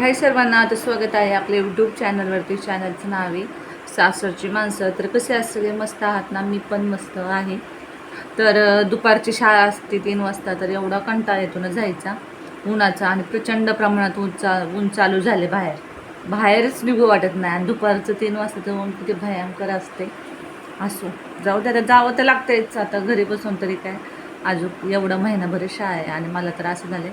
हाय सर्वांना आता स्वागत आहे आपल्या यूट्यूब चॅनलवरती चॅनलचं नाव आहे सासरची माणसं. तर कसे असले मस्त आहात ना? मी पण मस्त आहे. तर दुपारची शाळा असते तीन वाजता. तर एवढा कंटाळा येतो ना जायचा. उन्हाचा आणि प्रचंड प्रमाणात ऊन चा ऊन चालू झाले बाहेर. बाहेरच निघू वाटत नाही. आणि दुपारचं तीन वाजता तर ऊन किती भयंकर असते. असो. जाऊ द्या जावं तर लागतंच आता घरी बसून तरी काय? अजून एवढा महिनाभर शाळा आहे आणि मला तर असं झालं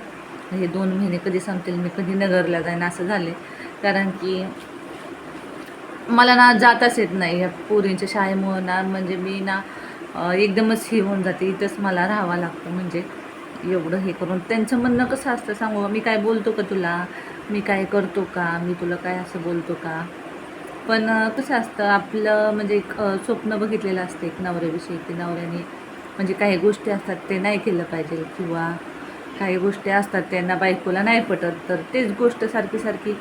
हे दोन महिने कधी संपतील मी कधी नगरला जाईन असं झाले कारण की मला ना जाताच येत नाही या पोरींच्या शाळेमुळं ना म्हणजे मी ना एकदमच हे होऊन जाते. इथंच मला राहावं लागतं म्हणजे एवढं हे करून. त्यांचं म्हणणं कसं असतं सांगू? मी काय बोलतो का तुला? मी काय करतो का? मी तुला काय असं बोलतो का? पण कसं असतं आपलं म्हणजे एक स्वप्न बघितलेलं असतं एक नवऱ्याविषयी. की नवऱ्याने म्हणजे काही गोष्टी असतात ते नाही केलं पाहिजे किंवा काही गोष्टी असतात त्यांना बायकोला नाही पटत तर तेच गोष्ट सारखी सारखी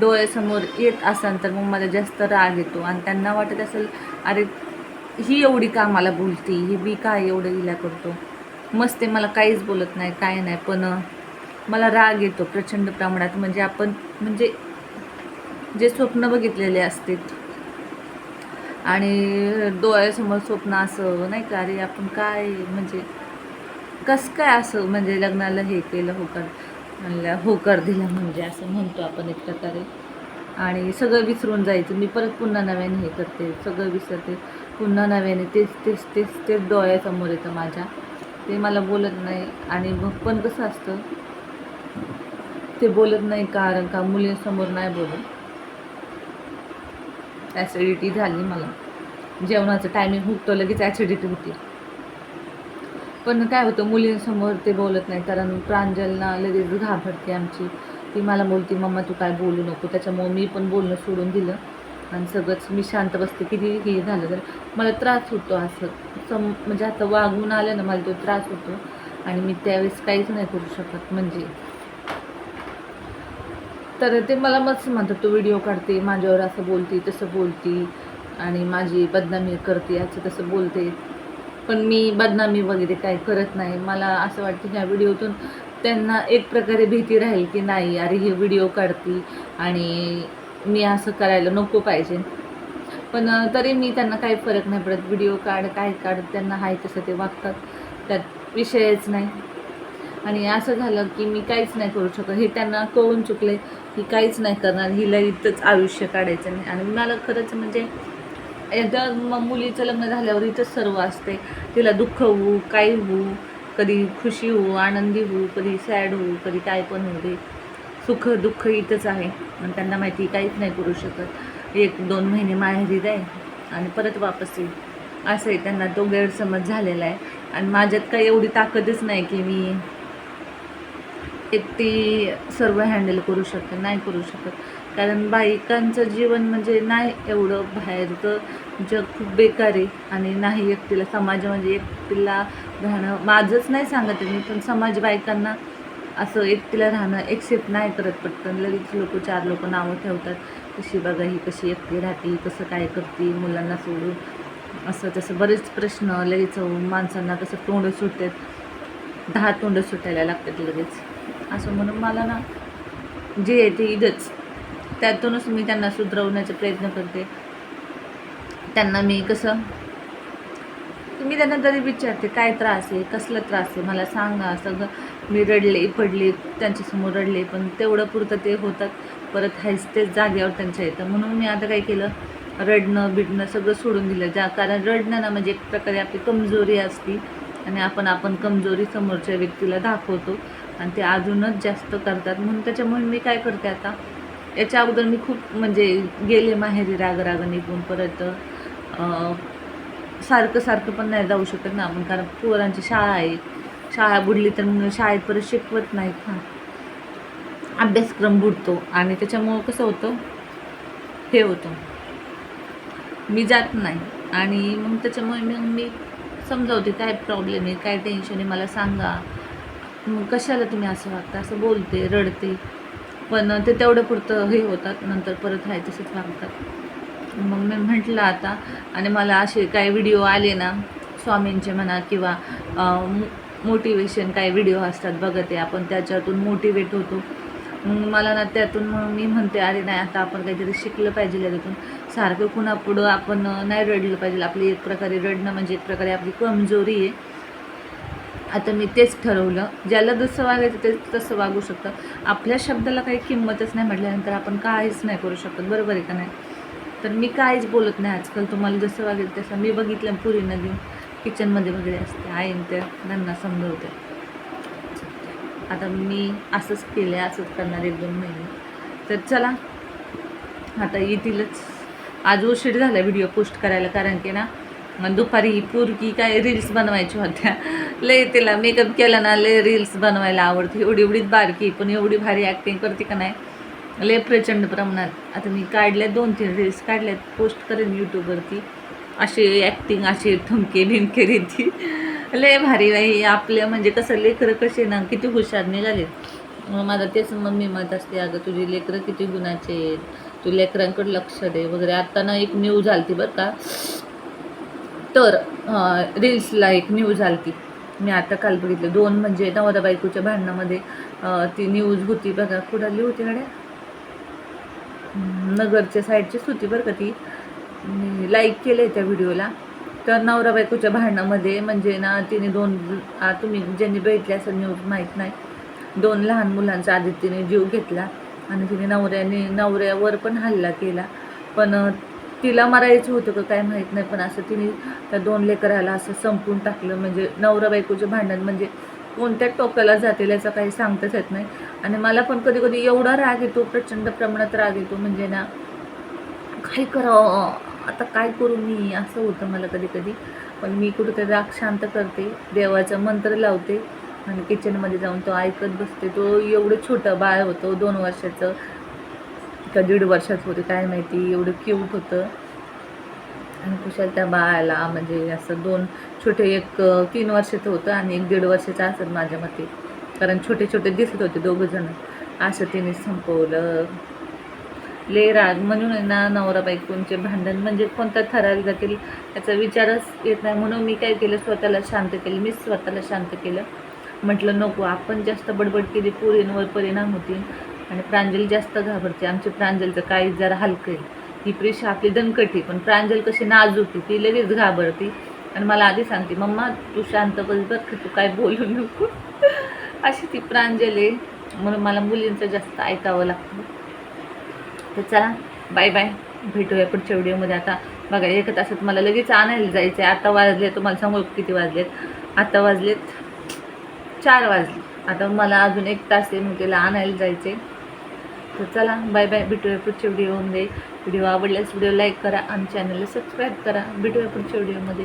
डोळ्यासमोर येत असाल तर मग मला जास्त राग येतो. आणि त्यांना वाटत असेल अरे ही एवढी का मला बोलती ही मी काय एवढं हिला करतो? मस्त आहे मला काहीच बोलत नाही काय नाही पण मला राग येतो प्रचंड प्रमाणात. म्हणजे आपण म्हणजे जे स्वप्न बघितलेले असतात आणि डोळ्यासमोर स्वप्न असं नाही का? अरे आपण काय म्हणजे कसं काय असं म्हणजे लग्नाला हे केलं होकार म्हणलं होकार दिला म्हणजे असं म्हणतो आपण एक प्रकारे. आणि सगळं विसरून जायचं. मी परत पुन्हा नव्याने हे करते. सगळं विसरते. पुन्हा नव्याने तेच तेच तेच तेच डोळ्यासमोर येतं माझ्या. ते मला बोलत नाही. आणि मग पण कसं असतं ते बोलत नाही कारण का मुलींसमोर नाही बोलत. ॲसिडिटी झाली मला. जेवणाचं टायमिंग हुकतो लगेच ॲसिडिटी होती. पण काय होतं मुलींसमोर ते बोलत नाही. कारण प्रांजलना लगेच घाबरते आमची. ती मला बोलते मम्मा तू काय बोलू नको. त्याच्यामुळे मी पण बोलणं सोडून दिलं. आणि सगळंच मी शांत बसते. किती हे झालं तर मला त्रास होतो असं. सम म्हणजे आता वागून आलं ना मला तो त्रास होतो. आणि मी त्यावेळेस काहीच नाही करू शकत. म्हणजे तर ते मला मस्त म्हणतात तू व्हिडिओ काढते माझ्यावर असं बोलते तसं बोलते आणि माझी बदनामी करते असं तसं बोलते. पण मी बदनामी वगैरे काही करत नाही. मला असं वाटतं ह्या व्हिडिओतून त्यांना एक प्रकारे भीती राहील की नाही अरे हे व्हिडिओ काढती आणि मी असं करायला नको पाहिजे. पण तरी मी त्यांना काही फरक नाही पडत. व्हिडिओ काढ काय काढ त्यांना आहे तसं ते वागतात त्यात विषयच नाही. आणि असं झालं की मी काहीच नाही करू शकत. हे त्यांना कळून चुकले की काहीच नाही करणार. हिला इथंच आयुष्य काढायचं नाही. आणि मला खरंच म्हणजे एकदा मग मुलीचं लग्न झाल्यावर इथंच सर्व असते. तिला दुःख होऊ काही होऊ कधी खुशी होऊ आनंदी होऊ कधी सॅड होऊ कधी काय पण होऊ दे. सुख दुःख इथंच आहे. आणि त्यांना माहिती काहीच नाही करू शकत. एक दोन महिने माहेरी जाईल आणि परत वापस येईल. असं आहे त्यांना तो गैरसमज झालेला आहे. आणि माझ्यात काही एवढी ताकदच नाही की मी एकटी सर्व हँडल करू शकते नाही करू शकत. कारण बायकांचं जीवन म्हणजे नाही एवढं बाहेरचं. जग खूप बेकार आहे आणि नाही एकटीला म्हणजे एकटीला राहणं माझंच नाही सांगत मी पण समाज बायकांना असं एकटीला राहणं एक्सेप्ट नाही करत पटकन. लगेच लोक चार लोक नावं ठेवतात कशी बघा ही कशी एकटी राहते कसं काय करते मुलांना सोडून. असं तसं बरेच प्रश्न लगेच माणसांना कसं तोंड सुटतात. दहा तोंड सुटायला लागतात लगेच. असं म्हणून मला ना जे आहे ते इथंच त्यातूनच मी त्यांना सुधरवण्याचा प्रयत्न करते. त्यांना मी कसं मी त्यांना तरी विचारते काय त्रास आहे कसला त्रास आहे मला सांगा सगळं. मी रडले पडले त्यांच्यासमोर रडले पण तेवढं पुरतं ते होतात. परत हायच तेच जागेवर त्यांच्या येतं. म्हणून मी आता काय केलं रडणं बिडणं सगळं सोडून दिलं. ज्या कारण रडणं ना म्हणजे एक प्रकारे आपली कमजोरी असती. आणि आपण आपण कमजोरी समोरच्या व्यक्तीला दाखवतो. आणि ते अजूनच जास्त करतात. म्हणून त्याच्यामुळे मी काय करते आता याच्या अगोदर मी खूप म्हणजे गेले माहेरी राग राग निघून परत सारखं सारखं पण नाही जाऊ शकत ना आपण कारण पोरांची शाळा आहे. शाळा बुडली तर मग शाळेत परत शिकवत नाहीत ना. अभ्यासक्रम बुडतो आणि त्याच्यामुळं कसं होतं? हे होतं. मी जात नाही आणि मग त्याच्यामुळे मग मी समजावते काय प्रॉब्लेम आहे काय टेन्शन आहे मला सांगा. मग कशाला तुम्ही असं वागता? असं बोलते रडते. पण ते तेवढं पुरतं हे होतात नंतर परत आहे तसेच वागतात मग मी म्हटलं आता आणि मला असे काही व्हिडिओ आले ना स्वामींचे म्हणा किंवा मोटिवेशन काही व्हिडिओ असतात बघते आपण त्याच्यातून मोटिवेट होतो. मग मला ना त्यातून मग मी म्हणते अरे नाही आता आपण काहीतरी शिकलं पाहिजे त्यातून सारखं पुन्हा पुढं आपण नाही रडलं पाहिजे. आपली एक प्रकारे रडणं म्हणजे एक प्रकारे आपली कमजोरी आहे. आता मी तेच ठरवलं. ज्याला जसं वागायचं ते तसं वागू शकतं. आपल्या शब्दाला काही किंमतच नाही म्हटल्यानंतर आपण काहीच नाही करू शकत. बरोबर आहे का नाही? तर मी काहीच बोलत नाही आजकाल. तुम्हाला जसं वागेल तसं. मी बघितलं पुरीनं घेऊन. किचनमध्ये वगैरे असते. आईन ते त्यांना समजवते. आता मी असंच केलं आहे असंच करणार एक दोन महिने. तर चला. आता येतीलच. आज उशीर झाला व्हिडिओ पोस्ट करायला. कारण की ना मग दुपारी ही पोरकी काय रील्स बनवायच्या होत्या. लय तिला मेकअप केला ना लय रील्स बनवायला आवडते. एवढी एवढीच बारकी पण एवढी भारी ॲक्टिंग करते का नाही? लय प्रचंड प्रमाणात. आता मी काढल्या दोन तीन रील्स काढल्यात पोस्ट करेन यूट्यूबवरती असे ॲक्टिंग असे ठुमके भिमके रीती. लय भारी बाई आपल्या म्हणजे कसं लेकरं कसे ना किती हुशार निघाले. मग माझं तेच मम्मी म्हणत असते अगं तुझी लेकरं किती गुणाचे आहेत. तू लेकरांकडे लक्ष दे. वगैरे. आता ना एक न्यूज आलती बरं का. तर रील्सला एक न्यूज आली ती मी आता काल बघितलं. दोन म्हणजे नवरा बायकोच्या भांडणामध्ये ती न्यूज होती बघा. कुणाली होती गाड्या? नगरच्या साईडचीच होती बरं का ती. लाईक केलं आहे त्या व्हिडिओला तर नवरा बायकोच्या भांडणामध्ये म्हणजे ना तिने दोन तुम्ही ज्यांनी बघितले असं न्यूज माहीत नाही. दोन लहान मुलांचा आधी तिने जीव घेतला. आणि तिने नवऱ्याने नवऱ्यावर पण हल्ला केला. पण तिला मरायचं होतं का काय माहीत नाही पण असं तिने त्या दोन लेकराला असं संपून टाकलं. म्हणजे नवरा बायकोचे भांडण म्हणजे कोणत्या टोकाला जातील याचं काही सांगताच येत नाही. आणि मला पण कधी कधी एवढा राग येतो प्रचंड प्रमाणात राग येतो. म्हणजे ना काय करावं? आता काय करू मी? असं होतं मला कधी कधी पण मी कुठेतरी राग शांत करते देवाचा मंत्र लावते आणि किचनमध्ये जाऊन तो ऐकत बसते. तो एवढं छोटं बाळ होतं दोन वर्षाचं. का दीड वर्षाचं होते काय माहिती एवढं क्यूट होतं. आणि कुशाल त्या बाळाला म्हणजे असं दोन छोटे एक तीन वर्षाचं होतं आणि एक दीड वर्षाचं असत माझ्या मते. कारण छोटे छोटे दिसत होते दोघं जण. असं तिने संपवलं. ले राग म्हणून आहे ना नवरा बायकोंचे भांडण म्हणजे कोणत्या थराला जातील याचा विचारच येत नाही. म्हणून मी काय केलं स्वतःला शांत केलं. मी स्वतःला शांत केलं. म्हटलं नको आपण जास्त बडबड केली पुरींवर परिणाम होतील. आणि प्रांजल जास्त घाबरते. आमची प्रांजलचं काही जरा हलकं आहे. ही प्रेशा आपली दणकटी पण प्रांजल कशी नाजूक ती लगेच घाबरती. आणि मला आधी सांगते मम्मा तू शांत बस बघ की तू काय बोलू नको. अशी ती प्रांजल आहे. म्हणून मला मुलींचं जास्त ऐकावं लागतं. तर चला बाय बाय. भेटूया पुढच्या व्हिडिओमध्ये. आता बघा एका तासात मला लगेच आणायला जायचं आहे आता वाजले तुम्हाला सांगू किती वाजलेत? आता वाजलेत चार वाजले. आता मला अजून एक तास आहे मग त्याला आणायला जायचे तर चला बाय बाय भेटूया पुढच्या व्हिडिओमध्ये व्हिडिओ आवडल्यास व्हिडिओ लाईक करा. आणि चॅनलला सबस्क्राईब करा. भेटूया पुढच्या व्हिडिओमध्ये